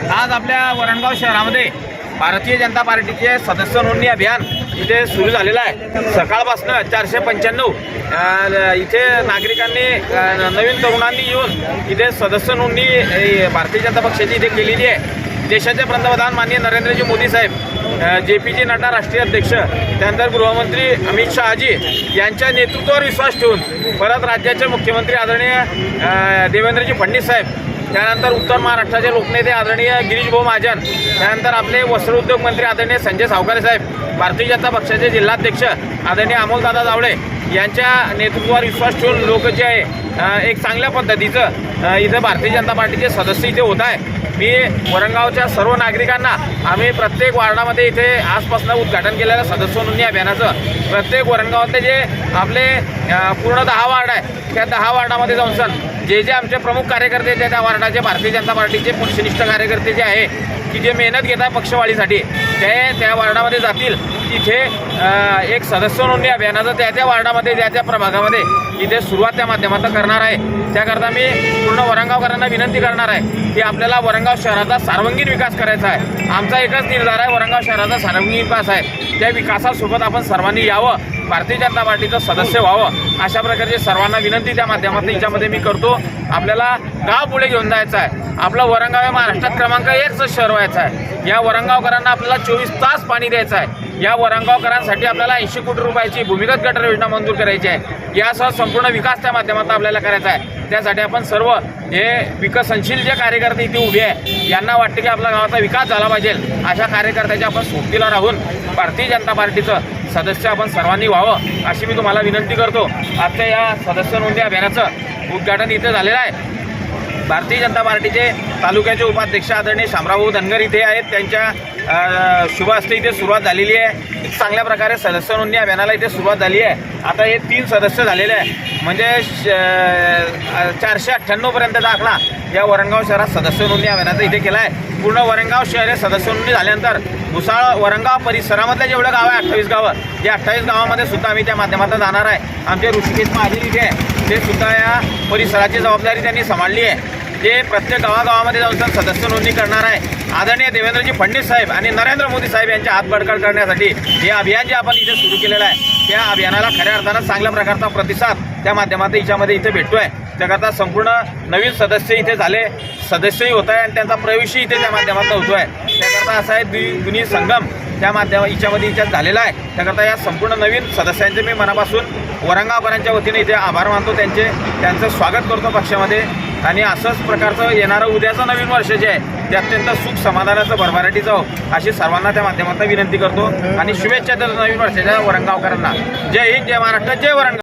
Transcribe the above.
आज आपल्या वरणगाव शहरामध्ये भारतीय जनता पार्टीचे सदस्य नोंदणी अभियान इथे सुरू झालेलं आहे. सकाळपासून चारशे पंच्याण्णव इथे नागरिकांनी नवीन तरुणांनी येऊन इथे सदस्य नोंदणी भारतीय जनता पक्षाची इथे केलेली आहे. देशाचे पंतप्रधान माननीय नरेंद्रजी मोदी साहेब जे पी जी नड्डा राष्ट्रीय अध्यक्ष त्यानंतर गृहमंत्री अमित शहाजी यांच्या नेतृत्वावर विश्वास ठेवून परत राज्याचे मुख्यमंत्री आदरणीय देवेंद्रजी फडणवीस साहेब त्यानंतर उत्तर महाराष्ट्राचे लोकनेते आदरणीय गिरीश भाऊ महाजन त्यानंतर आपले वस्त्रोद्योग मंत्री आदरणीय संजय सावकारे साहेब भारतीय जनता पक्षाचे जिल्हाध्यक्ष आदरणीय अमोलदादा जावळे यांच्या नेतृत्वावर विश्वास ठेवून लोक जे आहे एक चांगल्या पद्धतीचं इथं भारतीय जनता पार्टीचे सदस्य इथे होत आहे. मी वरणगावच्या सर्व नागरिकांना आम्ही प्रत्येक वार्डामध्ये इथे आजपासून उद्घाटन केलेलं सदस्य नोंदणी अभियानाचं प्रत्येक वरणगावातले जे आपले पूर्ण दहा वार्ड आहे त्या दहा वार्डामध्ये जाऊन सण जे जे आमचे प्रमुख कार्यकर्ते त्या त्या वार्डाचे भारतीय जनता पार्टीचे पक्षनिष्ठ कार्यकर्ते जे आहे की जे मेहनत घेत आहे पक्षवाढीसाठी ते त्या वार्डामध्ये जातील. तिथे एक सदस्य नोंदणी अभियानाचं त्या त्या वार्डामध्ये त्या त्या प्रभागामध्ये इथे सुरुवात त्या माध्यमातून करणार आहे. त्याकरता मी पूर्ण वरंगावकरांना विनंती करणार आहे की आपल्याला वरंगाव शहराचा सर्वांगीण विकास करायचा आहे. आमचा एकच निर्धार आहे वरंगाव शहराचा सार्वंगीण विकास आहे. त्या विकासासोबत आपण सर्वांनी यावं. भारतीय जनता पार्टीचं सदस्य व्हावं अशा प्रकारची सर्वांना विनंती त्या माध्यमातून याच्यामध्ये मी करतो. आपल्याला गाव पुढे घेऊन जायचं आहे. आपलं वरंगाव हे महाराष्ट्रात क्रमांक एकचं शहर व्हायचं आहे. या वरंगावकरांना आपल्याला चोवीस तास पाणी द्यायचं आहे. या वरंगावकरांसाठी आपल्याला ऐंशी कोटी रुपयाची भूमिगत गटर योजना मंजूर करायची आहे. यासह संपूर्ण विकास त्या माध्यमातून आपल्याला करायचा आहे. त्यासाठी आपण सर्व हे विकसनशील जे कार्यकर्ते इथे उभे आहे यांना वाटते की आपल्या गावाचा विकास झाला पाहिजे. अशा कार्यकर्त्याच्या आपण सोबतीला राहून भारतीय जनता पार्टीचं सदस्य आपण सर्वांनी व्हावं अशी मी तुम्हाला विनंती करतो. आजच्या या सदस्य नोंदणी अभियानाचं उद्घाटन इथे झालेलं आहे. भारतीय जनता पार्टीचे तालुक्याचे उपाध्यक्ष आदरणीय शामराव धनगर इथे आहेत. त्यांच्या शुभ हस्ते इथे सुरुवात झालेली आहे. चांगल्या प्रकारे सदस्य नोंदणी अभियानाला इथे सुरुवात झाली आहे. आता हे तीन सदस्य झालेले आहे. म्हणजे श- चारशे अठ्ठ्याण्णवपर्यंत दाखला. या वरणगाव शहरात सदस्य नोंदणी अभियानाचा इथे केला आहे पूर्ण वरणगाव शहर हे सदस्य नोंदणी झाल्यानंतर भुसाळ वरणगाव परिसरामधले जेवढं गाव आहे अठ्ठावीस गावं या अठ्ठावीस गावामध्ये सुद्धा आम्ही त्या माध्यमातून जाणार आहे. आमचे ऋषिकेश महाजन इथे आहे ते सुद्धा या परिसराची जबाबदारी त्यांनी सांभाळली आहे. ते प्रत्येक गावागावामध्ये जाऊन सर सदस्य नोंदणी करणार आहे. आदरणीय देवेंद्रजी फडणवीस साहेब आणि नरेंद्र मोदी साहेब यांच्या हात बडकड करण्यासाठी हे अभियान जे आपण इथे सुरू केलेलं आहे त्या अभियानाला खऱ्या अर्थानं चांगल्या प्रकारचा प्रतिसाद त्या माध्यमातून याच्यामध्ये इथे भेटतोय. त्याकरता संपूर्ण नवीन सदस्य इथे झाले. सदस्यही होत आहे आणि त्यांचा प्रवेशही इथे त्या माध्यमातून होतो आहे त्याकरता असा आहे द्वि दुनी संगम त्या माध्यमा हिच्यामध्ये हिच्यात झालेला आहे. त्याकरता या संपूर्ण नवीन सदस्यांचे मी मनापासून वरंगावकरांच्या वतीने इथे आभार मानतो. त्यांचे त्यांचं स्वागत करतो पक्षामध्ये. आणि असंच प्रकारचं येणारं उद्याचं नवीन वर्ष जे आहे ते अत्यंत सुख समाधानाचं भरभराटी जावं हो, अशी सर्वांना त्या माध्यमातून विनंती करतो. आणि शुभेच्छा देतो नवीन वर्षाच्या वरंगावकरांना. जय हिंद जय महाराष्ट्र जय वरंगाव.